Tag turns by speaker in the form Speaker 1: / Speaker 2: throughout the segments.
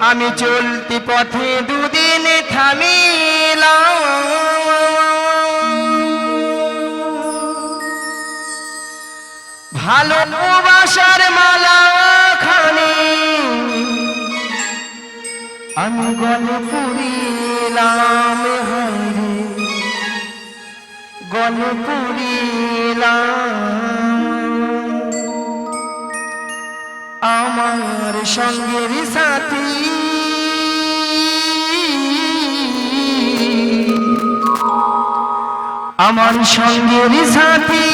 Speaker 1: আমি চলতি পথে দুদিন থামিলাম। ভালোবাসার মালা খানি আমি গলে পুরিলাম গলে পুরিলাম। আমার সঙ্গের সাথী। আমার সঙ্গের সাথী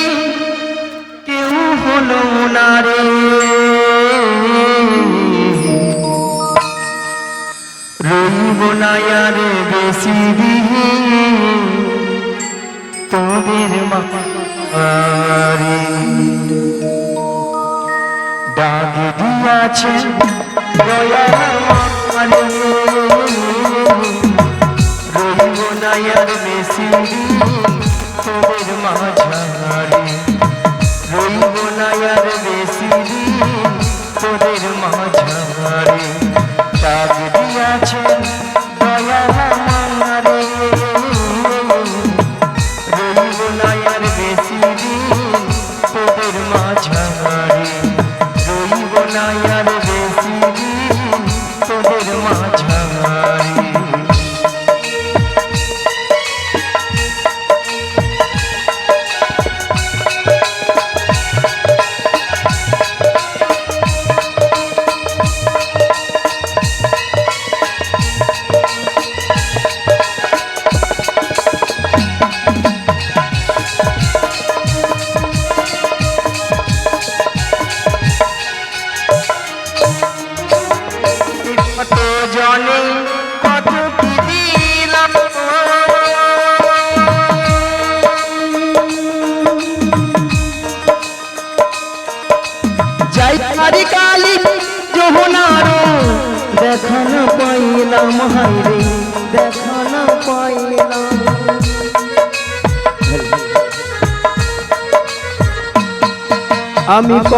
Speaker 1: কেউ হলো না রে। রইব না আর বেশি দিন। তোদের মারে দিয়াছে দয়া মারে রইব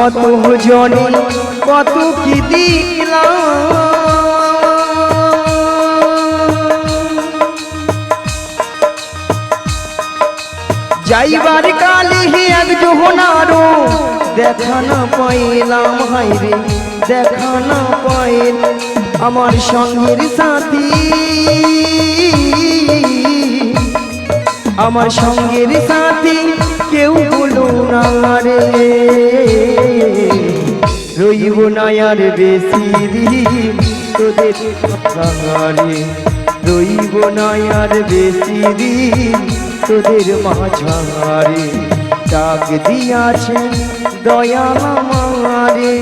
Speaker 1: কত জনে কত কি যাইবার কালি এক জোহনারো দেখানো পাইলাম হাইরে দেখানো পাইল আমার সঙ্গের সাথী। আমার সঙ্গের সাথী কেউ বলো না রে। রইব না বেশি দিন তোদের রে রইব না বেশি দিন তোদের মাঝারে ডাক দিয়াছে দয়াল মারে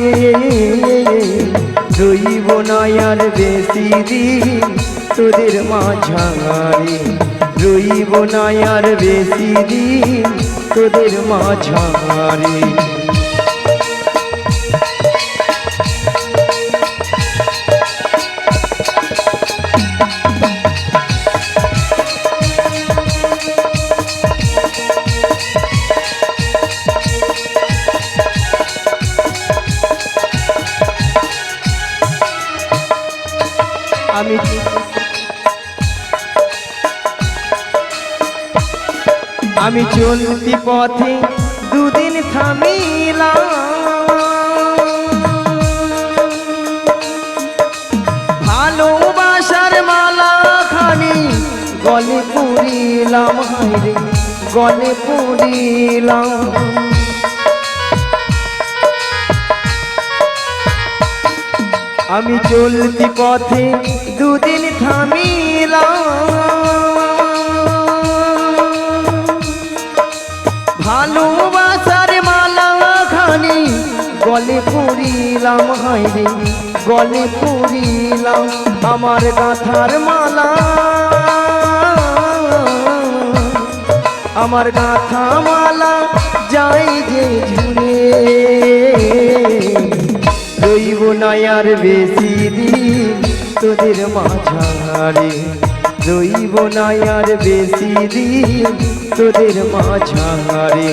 Speaker 1: রইব না বেশি দিন তোদের মাঝারে রইব না বেশি দিন তোদের মাঝারে আমি চলতি পথে দুদিন থামিলাম। ভালোবাসার মালা খানি গলে পুরিলাম হাইরে গলে পুরিলাম। আমি চলতি পথে দুদিন থামিলাম ভালোবাসার মালা খানি গলে পুরিলাম হাইরে গলে পুরিলাম আমার গাথার মালা। আমার গাথা মালা যাই যে ঝুড়ে রইব না আর বেশি দিন। তোদের মাঝারে, রইব না আর বেশি দিন। তোদের মাঝারে,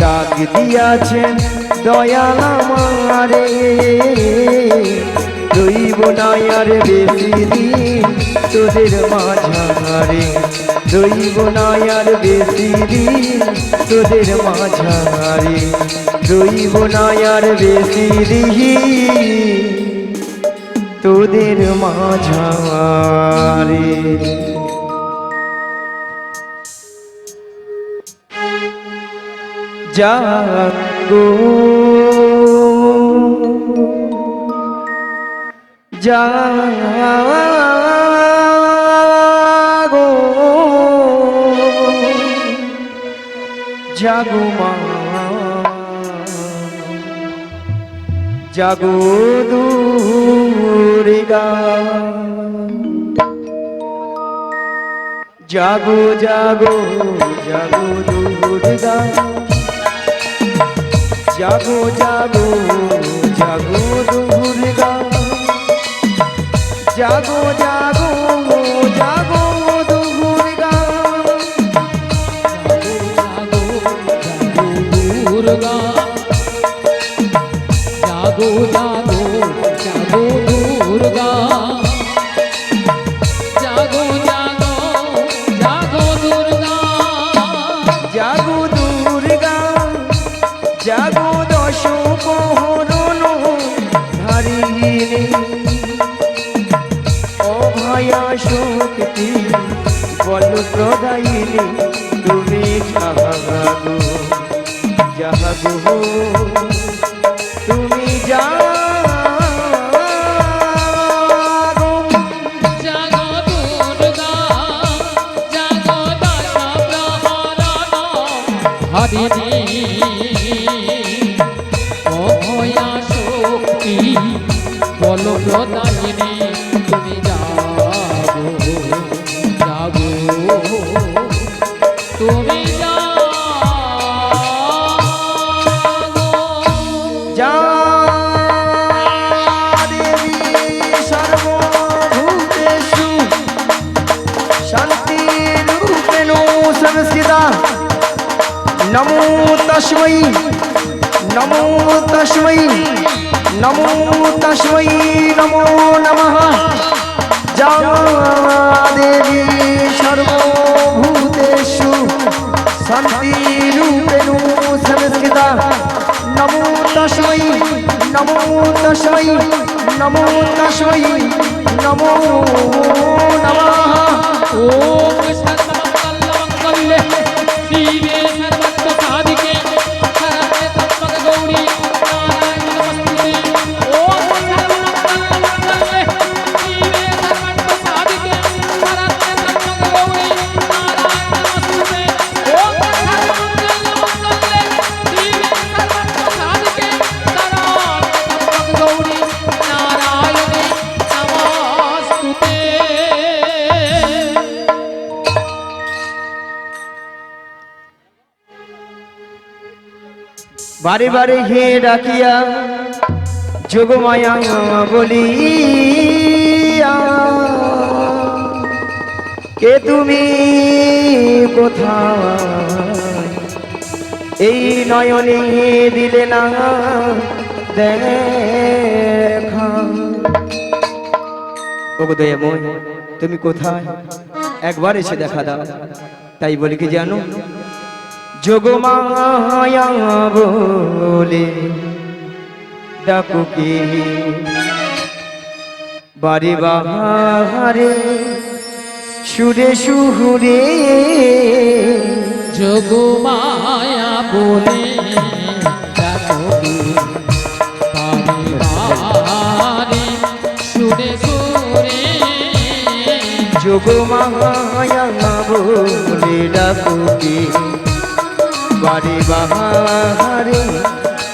Speaker 1: ডাক দিয়াছেন দয়াল আমারে। রইব না আর বেশি দিন তোদের মাঝারে, রইব না আর বেশি দিন। তোদের মাঝারে, রইব না আর বেশি দিন। তোদের মাঝারে জাগো। জাগো। জাগো মা। জাগো দুর্গা জাগো জাগো জাগো দুর্গা জাগো জাগো জাগো দুর্গা জাগো জাগো জাগো
Speaker 2: জাগো দুর্গা।
Speaker 1: তুমি নমো তস্মৈ নমো তস্মৈ নমো তস্মৈ নমো নমঃ যা দেবী সর্বভূতেষু শান্তি রূপেণ সংস্কৃতা নমো তস্মৈ নমো তস্মৈ নমো তস্মৈ নমো নমঃ
Speaker 2: ওম শান্তাল্লং কল্লে শিবে
Speaker 1: বারে বারে হে ডাকিয়া যোগমায়া বলিয়া, কে তুমি? কোথায়? এই নয়নে দিলে না তুমি কোথায়? একবার এসে দেখা দাও। তাই বলি কি জানো? যোগমায়া বলে ডাকু কি? বাড়ি বাহারে সুরে সুহুরে
Speaker 2: যোগমায়া বলে সুরে সুরে
Speaker 1: যোগমায়া বলে ডাকু বাড়ি বাহারে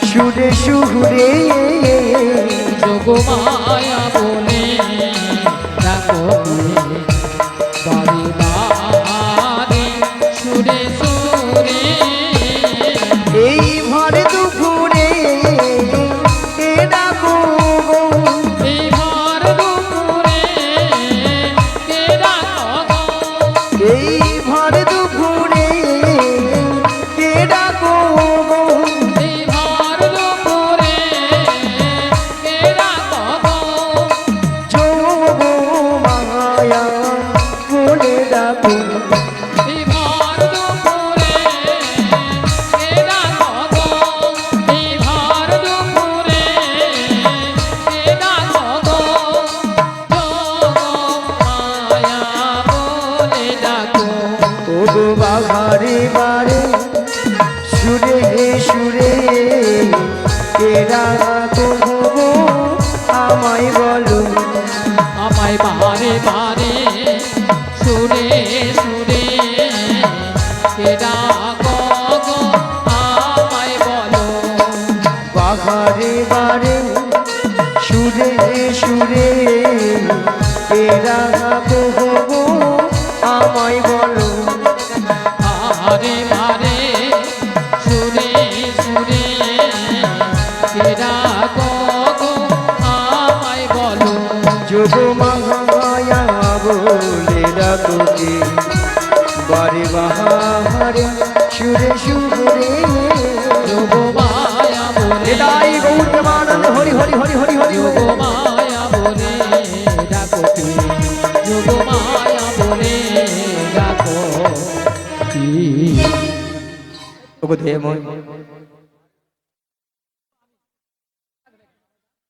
Speaker 1: সুরে সুরে
Speaker 2: যোগমায়া বলে দেখো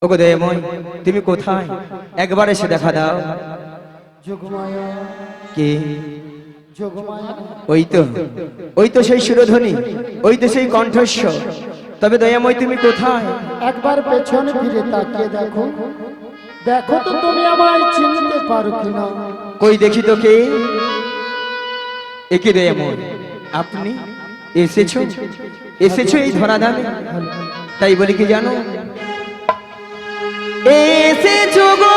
Speaker 1: ওগো তুমি কোথায়? একবার এসে দেখা দাও।
Speaker 3: যোগমায়া
Speaker 1: কে? ওই তো ওই তো সেই সুরধ্বনি ওই তো সেই কণ্ঠস্বর। তবে দয়াময় তুমি কোথায়?
Speaker 3: একবার পেছনে ফিরে তাকিয়ে দেখো। দেখো তো তুমি আমায় চিনতে পারো কিনা।
Speaker 1: কই দেখি তো কে একে দয়াময় আপনি? এসেছ? এসেছ এই ধরা দামে তাই বলি কি জানো? এসেছ গো!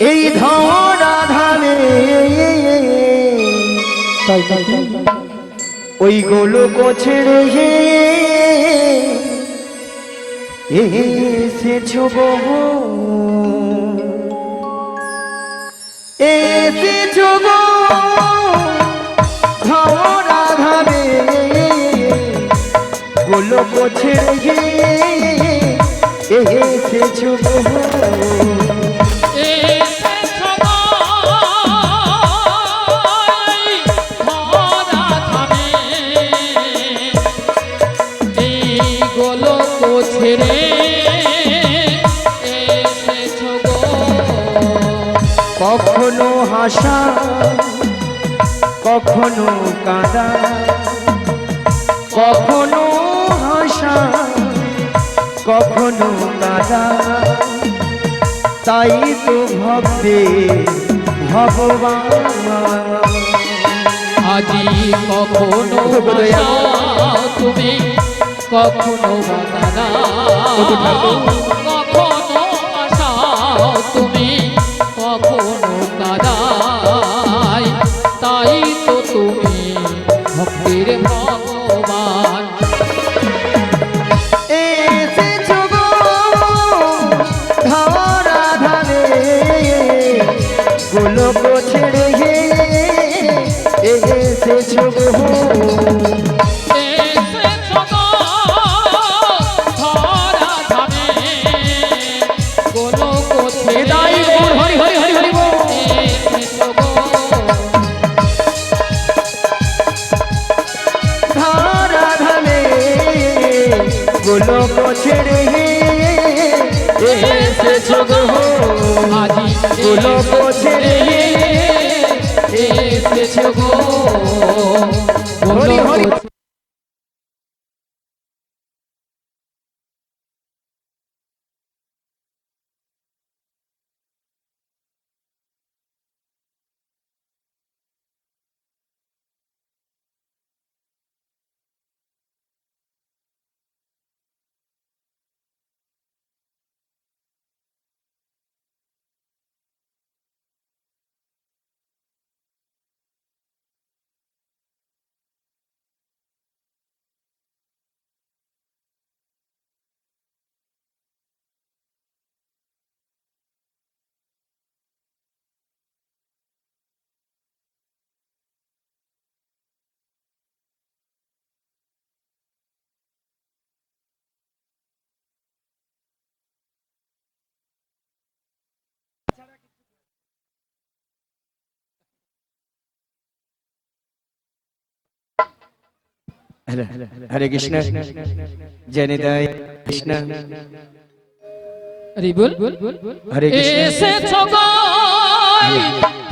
Speaker 1: এই ধরা ধামে ওই গোলক ছেড়ে হে। এসেছ গো। এসেছ গো। ছেড়ে এসেছ
Speaker 2: ছেড়ে
Speaker 1: কখনো হাসা কখনো কাঁদা কখনো হাসা কখনো কাঁদা। তাই তো ভাববে ভগবান।
Speaker 2: আজি কখনো তুমি কখনো বাতারা কখনো আসাও তুমি কখনো কাদাই তাই তো তুমি ভক্তির ভগবান।
Speaker 1: গোলক ছেড়ে এসেছ গো। হরে কৃষ্ণ জনিতাই কৃষ্ণ।
Speaker 2: হরি বল।
Speaker 1: হরে কৃষ্ণ।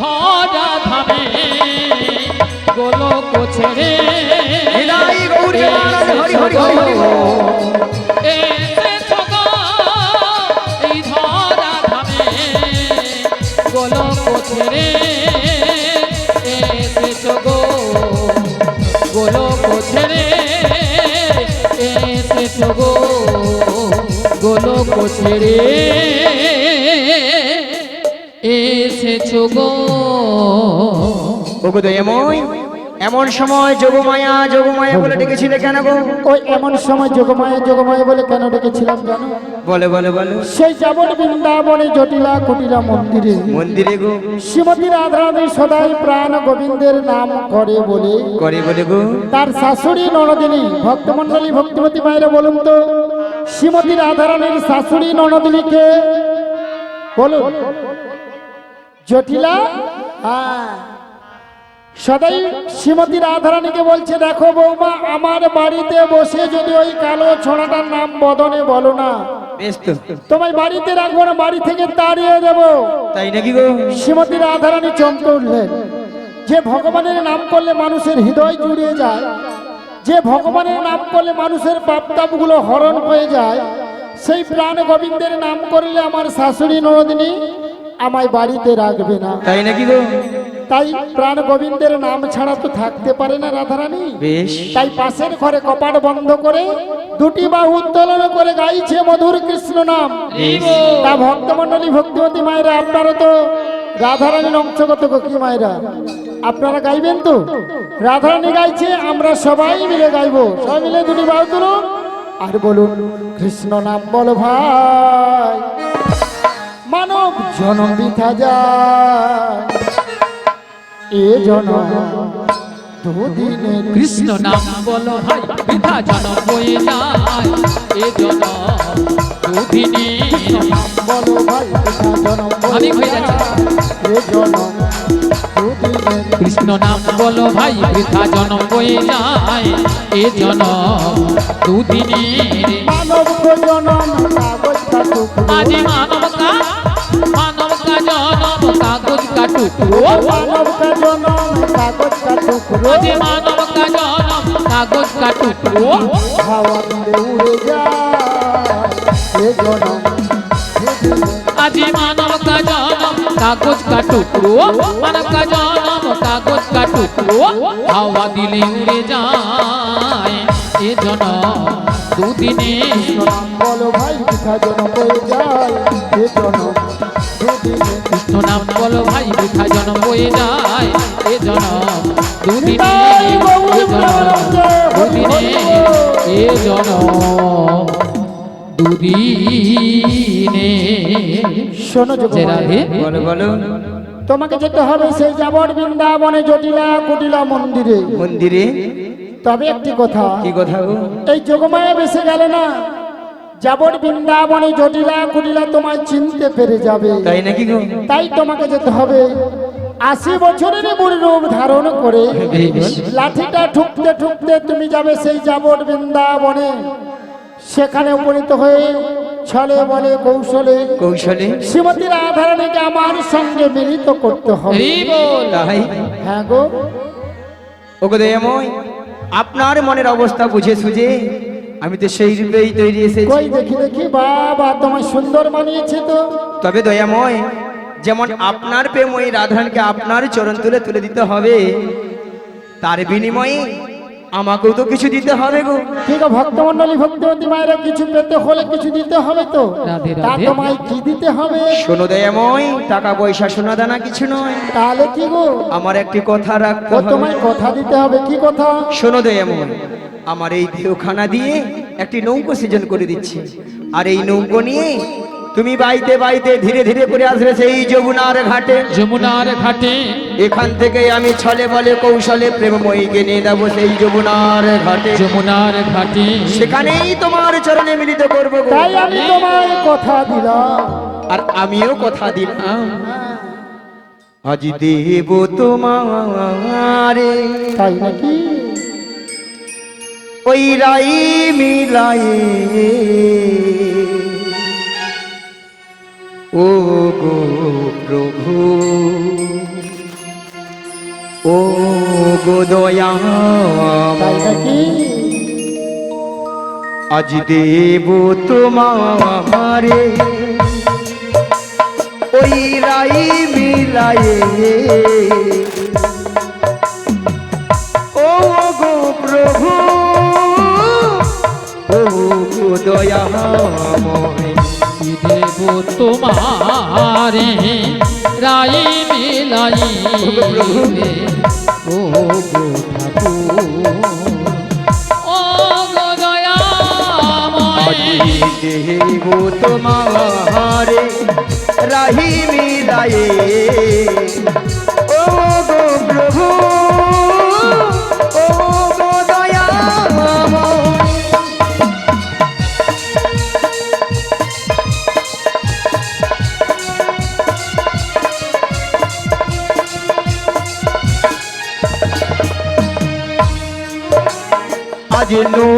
Speaker 2: ধরা ধামে গোলক ছেড়ে।
Speaker 1: এদাই গৌর
Speaker 2: ছেড়ে এসেছ গো।
Speaker 1: ওগো দয়াময় এমন সময় যোগমায়া যোগমায়া বলে ডেকেছিলে কেন গো?
Speaker 3: ওই এমন সময় যোগমায়া যোগমায়া বলে কেন ডেকেছিলাম জানো?
Speaker 1: বলে বলে বলে।
Speaker 3: সেই যাবন বৃন্দাবনে জটিলা কুটিলা মন্দিরে
Speaker 1: মন্দিরে গো।
Speaker 3: শ্রীমতী রাধারানী সদাই প্রাণ গোবিন্দের নাম করে বলে
Speaker 1: করে বলে গো।
Speaker 3: তার শাশুড়ি ননদিনী ভক্তমন্ডলী ভক্তিমতী মায়েরা বলুন তো শ্রীমতী রাধারানীর শাশুড়ি ননদিনীকে বলুন। জটিলা? হ্যাঁ। সদাই শ্রীমতী রাধারানীকে বলছে দেখো বৌমা আমার বাড়িতে বসে যদি ওই কালো ছোড়াটার নাম বদনে বলো না। তোমায় বাড়িতে রাখব না বাড়ি থেকে তাড়িয়ে দেবো।
Speaker 1: তাই নাকি
Speaker 3: শ্রীমতী রাধারানী চমকে উঠলেন। যে ভগবানের নাম করলে মানুষের হৃদয় জুড়িয়ে যায় যে ভগবানের নাম করলে মানুষের পাপতাপগুলো হরণ হয়ে যায় সেই প্রাণ গোবিন্দের নাম করলে আমার শাশুড়ি নরদিনী আমায় বাড়িতে রাখবে না।
Speaker 1: তাই নাকি গো?
Speaker 3: তাই প্রাণ গোবিন্দের নাম ছাড়া তো থাকতে পারে না রাধারানী।
Speaker 1: বেশ।
Speaker 3: তাই পাশের ঘরে কপাট বন্ধ করে দুটি বাহু উত্তোলন করে গাইছে মধুর কৃষ্ণ নাম। তা ভক্তমন্ডলী ভক্তিমতী মায়েরা আপনারা তো রাধারানীর অংশগত কি মায়েরা? আপনারা গাইবেন তো? রাধারানী গাইছে, আমরা সবাই মিলে গাইবো। সবাই মিলে দুটি বাহু তুলুন। আর বলুন, কৃষ্ণ নাম বল ভাই। মানব জনম বিথা যায়। এ
Speaker 2: কৃষ্ণ নাম বলো ভাই, বৃথা জনম বয়ে যায়। এ জনম
Speaker 3: জনম
Speaker 2: আমি হয়ে যাচ্ছি।
Speaker 3: দুদিনের
Speaker 2: কৃষ্ণ নাম বলো ভাই, বৃথা জনম বয়ে যায়। এ জনম দুদিনে
Speaker 3: মানব জনম
Speaker 2: আজি মানব কা মানব কা জনম কাগজ কাটু
Speaker 3: মানব কা জনম কাগজ কাটুক
Speaker 2: আজি মানব কা জনম কাগজ কাটু
Speaker 3: হাওয়া উড়ে যায়। দুদিনের
Speaker 2: আজি মানব কা জনম, কাগজ কাটু মানব কা জনম, কাগজ কাটু হাওয়া দিলে উড়ে যায় এ জনম, দুদিনে।
Speaker 3: বলো ভাই পিঠা জনম হয়ে যায় এ জনম
Speaker 2: কৃষ্ণ নাম বলো ভাই বৃথা জনম বয়ে যায় এ জনম, দুদিনে। এ জনম। দুদিনে।
Speaker 3: শোনো
Speaker 2: যে রাধে
Speaker 1: বলো বলো।
Speaker 3: তোমাকে যেতে হবে সেই যাবর বৃন্দাবনে জটিলা কুটিলা মন্দিরে।
Speaker 1: মন্দিরে?
Speaker 3: তবে একটি কথা।
Speaker 1: কি কথা গো?
Speaker 3: এই যোগমায়া বেসে গেল না যাবর বৃন্দাবনে জটিলা কুটিলা তোমায় চিনতে পেরে যাবে।
Speaker 1: তাই নাকি গো?
Speaker 3: তাই তোমাকে যেতে হবে। আশি বছরের বুড়ি রূপ ধারণ করে লাঠিটা ঠুকতে ঠুকতে তুমি যাবে সেই যাবর বৃন্দাবনে। সেখানে উপনীত হয়ে ছলে বলে কৌশলে
Speaker 1: কৌশলে
Speaker 3: শ্রীমতী রাধারানীকে আমার সঙ্গে মিলিত করতে হবে। হ্যাঁ গো।
Speaker 1: ওগো দয়াময় আপনার মনের অবস্থা বুঝে সুঝে আমি তো সেই রূপেই তৈরি এসেছি।
Speaker 3: কই দেখি দেখি বাবা তোমায় সুন্দর মানিয়েছে তো।
Speaker 1: তবে দয়াময় যেমন আপনার প্রেম ওই রাধারানকে আপনার চরণ তুলে তুলে দিতে হবে তার বিনিময়ে আমাকেও তো কিছু দিতে হবে গো।
Speaker 3: ঠিক আছে ভক্তমন্ডলী ভক্তিমতী মায়েরা কিছু পেতে হলে কিছু দিতে হবে তো। তা তোমায় কি দিতে হবে?
Speaker 1: শোনো দয়াময় টাকা পয়সা সোনা দানা কিছু নয়।
Speaker 3: তাহলে কি গো?
Speaker 1: আমার একটি কথা রাখতে হবে।
Speaker 3: তোমায় কথা দিতে হবে কি কথা?
Speaker 1: শোনো দয়াময় আমার এই দেহখানা দিয়ে একটি নৌকো সৃজন করে দিচ্ছি। আর এই নৌকো নিয়ে তুমি বাইতে বাইতে ধীরে ধীরে করে আসবে সেই যমুনার ঘাটে।
Speaker 2: যমুনার ঘাটে।
Speaker 1: এখান থেকে আমি ছলে বলে কৌশলে প্রেমময়ীকে নিয়ে যাব সেই যমুনার ঘাটে।
Speaker 2: যমুনার ঘাটে।
Speaker 1: সেখানেই তোমার চরণে মিলিত করব
Speaker 3: তাই আমি তোমায় কথা দিলাম।
Speaker 1: আর আমিও কথা দিলাম। আজ দেব তোমারে।
Speaker 3: তাই নাকি?
Speaker 1: ওই রাই মিলায়ে। ও গো প্রভু। ও গো দয়া আজ দেব তোমারে ওই রাই মিলায়ে। ও গো প্রভু। ও গো দয়াময়।
Speaker 2: কি দেব তোমারে রাই মিলাই ও গো ও গো দয়াময়।
Speaker 1: রাহি মিলায়ে আজ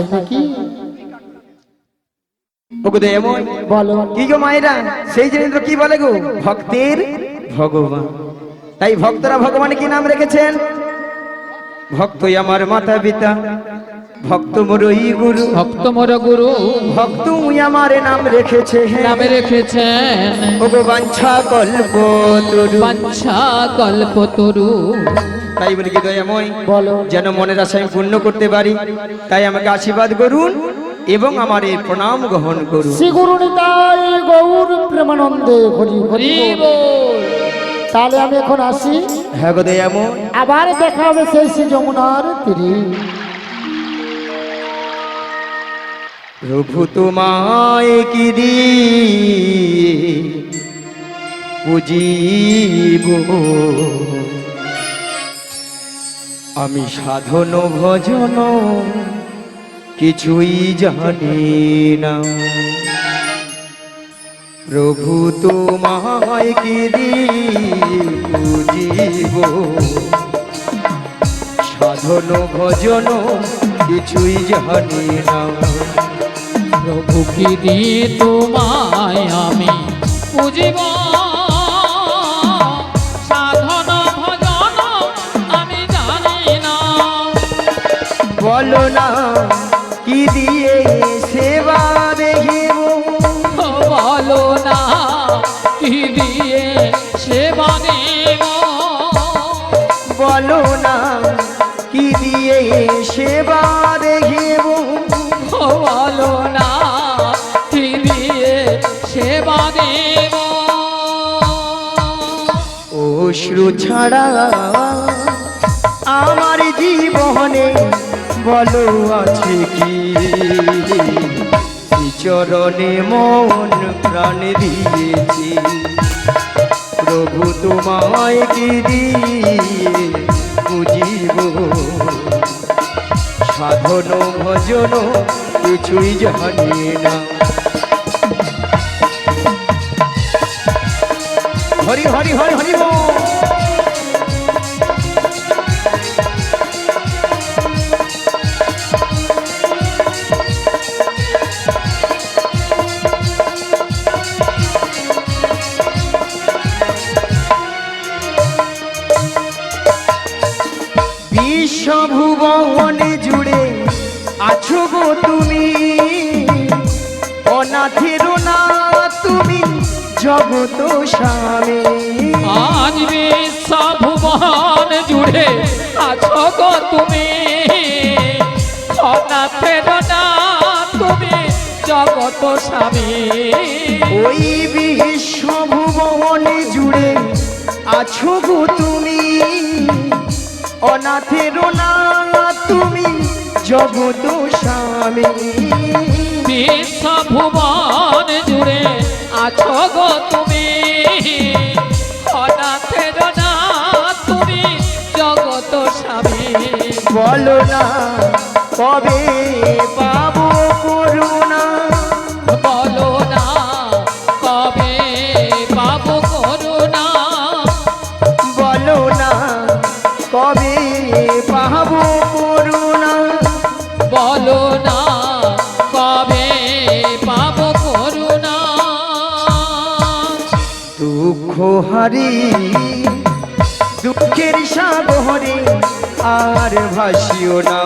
Speaker 3: তাই নাকি?
Speaker 1: ওগো দয়াময়
Speaker 3: বলো।
Speaker 1: কি গো মায়েরা? সেই জিনিস কি বলে গো? ভক্তের ভগবান। তাই ভক্তরা ভগবান কি নাম রেখেছেন? ভক্তই আমার মাতা পিতা ভক্ত মোরই গুরু।
Speaker 2: ভক্ত মোর গুরু।
Speaker 1: ভক্ত আমার নাম রেখেছে
Speaker 2: নামে রেখেছেন।
Speaker 1: ওগো বাঞ্ছা কল্প তরু।
Speaker 2: বাঞ্ছা কল্প তরু।
Speaker 1: তাই বলি কি দয়াময়
Speaker 3: বলো।
Speaker 1: যেন মনের আশা আমি পূর্ণ করতে পারি। তাই আমাকে আশীর্বাদ করুন এবং আমার এই প্রণাম গ্রহণ করুন।
Speaker 3: শ্রী গুরু নিতাই গৌর প্রেমানন্দে হরি হরি। তাহলে আমি এখন আসি।
Speaker 1: হ্যাঁ গো দয়াময়।
Speaker 3: আবার দেখা হবে সেই শ্রী যমুনার তীরে।
Speaker 1: প্রভু তোমায় কি দিয়ে পুজিব? আমি সাধন ভজন কিছুই জানি না। প্রভু তোমায় দিয়ে পুজিব সাধন ভজন কিছুই জানি না।
Speaker 2: প্রভু কি দিয়ে তোমায় আমি পুজিব
Speaker 1: বলো না কি দিয়ে সেবা দেখিব?
Speaker 2: বলো না কি দিয়ে সেবা দেব?
Speaker 1: বলো না কি দিয়ে সেবা দেখিব?
Speaker 2: বলো না কি দিয়ে সেবা দেব?
Speaker 1: অশ্রু ছাড়া আমার জীবনে বলো, আছে কি? চরণে মন প্রাণ দিয়েছি। প্রভু তোমায় কি দিয়ে বুঝিব? সাধন, ভজন, কিছুই জানি না। হরি হরি হরি বিশ্বভুবনে জুড়ে আছো গো তুমি। অনাথের না তুমি জগৎ তো স্বামী।
Speaker 2: আজ জুড়ে আছো গো তুমি। অনাথের না তুমি জগত স্বামী।
Speaker 1: ওই বিশ্বভুবন জুড়ে আছো গো তুমি। অনাথের না তুমি জগত স্বামী
Speaker 2: বিশ্ব ভুবন জুড়ে আছো গো তুমি। অনাথের না তুমি জগত স্বামী
Speaker 1: বলো না কবে পাবো? হারি দুঃখের সাগরে আর ভাসিও না।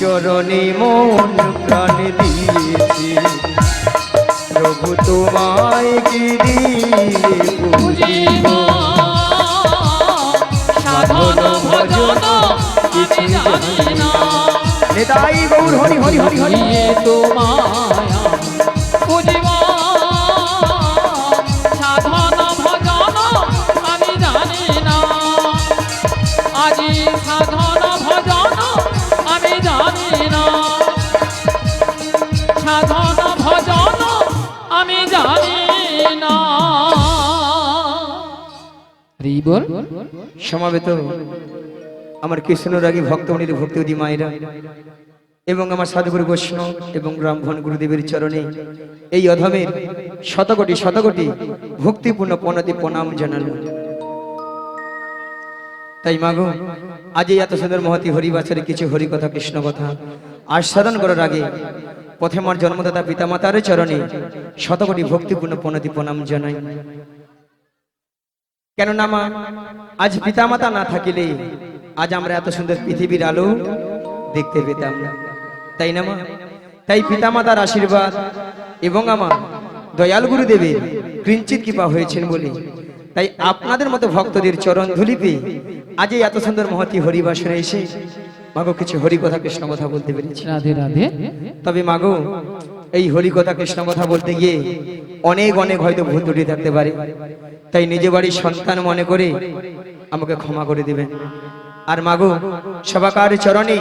Speaker 1: চরণে মন প্রাণ দিয়েছি। প্রভু তোমায় কি
Speaker 2: বুঝিব। সাধন ভজন জানি না।
Speaker 1: গৌর হরি হরি হরি হরি।
Speaker 2: ইয়ে
Speaker 1: সমাবেত আমার কৃষ্ণরাগী ভক্তমণির ভক্তিদি মায়েরা এবং আমার সাধুগুরু বৈষ্ণব এবং ব্রাহ্মণ গুরুদেবের চরণে এই অধমের শতকোটি শতকোটি ভক্তিপূর্ণ প্রণতি প্রণাম জানালো তাই মাগো আজ এই এত সুন্দর মহতি হরিবাচরে কিছু হরিকথা, কৃষ্ণ কথা আস্বাদন করার আগে পথে আমার জন্মদাতা পিতামাতার চরণে শতকোটি ভক্তিপূর্ণ প্রণতি প্রণাম জানাই। কেননা মা আজ পিতামাতা না থাকিলে আজ আমরা এত সুন্দর পৃথিবীর আলো দেখতে পেতাম না। তাই না মা? তাই পিতামাতার আশীর্বাদ এবং আমার দয়াল গুরুদেবের কিঞ্চিত কৃপা হয়েছেন বলে। তাই আপনাদের মতো ভক্তদের চরণ ধুলি পেয়ে আজ এই এত সুন্দর মহতি হরিবাসনে এসে মাগো কিছু হরি কথা কৃষ্ণ কথা বলতে পেরেছি।
Speaker 2: রাধে রাধে।
Speaker 1: তবে মাগো এই হরি কথা কৃষ্ণ কথা বলতে গিয়ে অনেক অনেক হয়তো ভুল ত্রুটি থাকতে পারে। তাই নিজে বাড়ির সন্তান মনে করে আমাকে ক্ষমা করে দিবেন। আর মাগো, সবাকার চরণে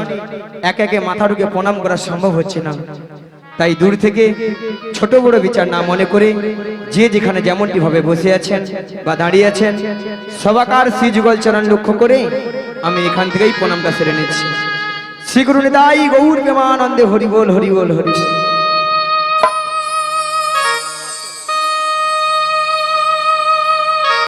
Speaker 1: এক একে মাথা ঢুকে প্রণাম করা সম্ভব হচ্ছে না। তাই দূর থেকে ছোট বড় বিচার না মনে করে যে যেখানে যেমনটি ভাবে বসে আছেন বা দাঁড়িয়ে আছেন, সবাকার শ্রী যুগল চরণ লক্ষ্য করে আমি এখান থেকেই প্রণামটা সেরে নিচ্ছি। শ্রী গুরু নিতাই গৌর প্রেমানন্দে হরিবোল হরিবোল হরিবোল।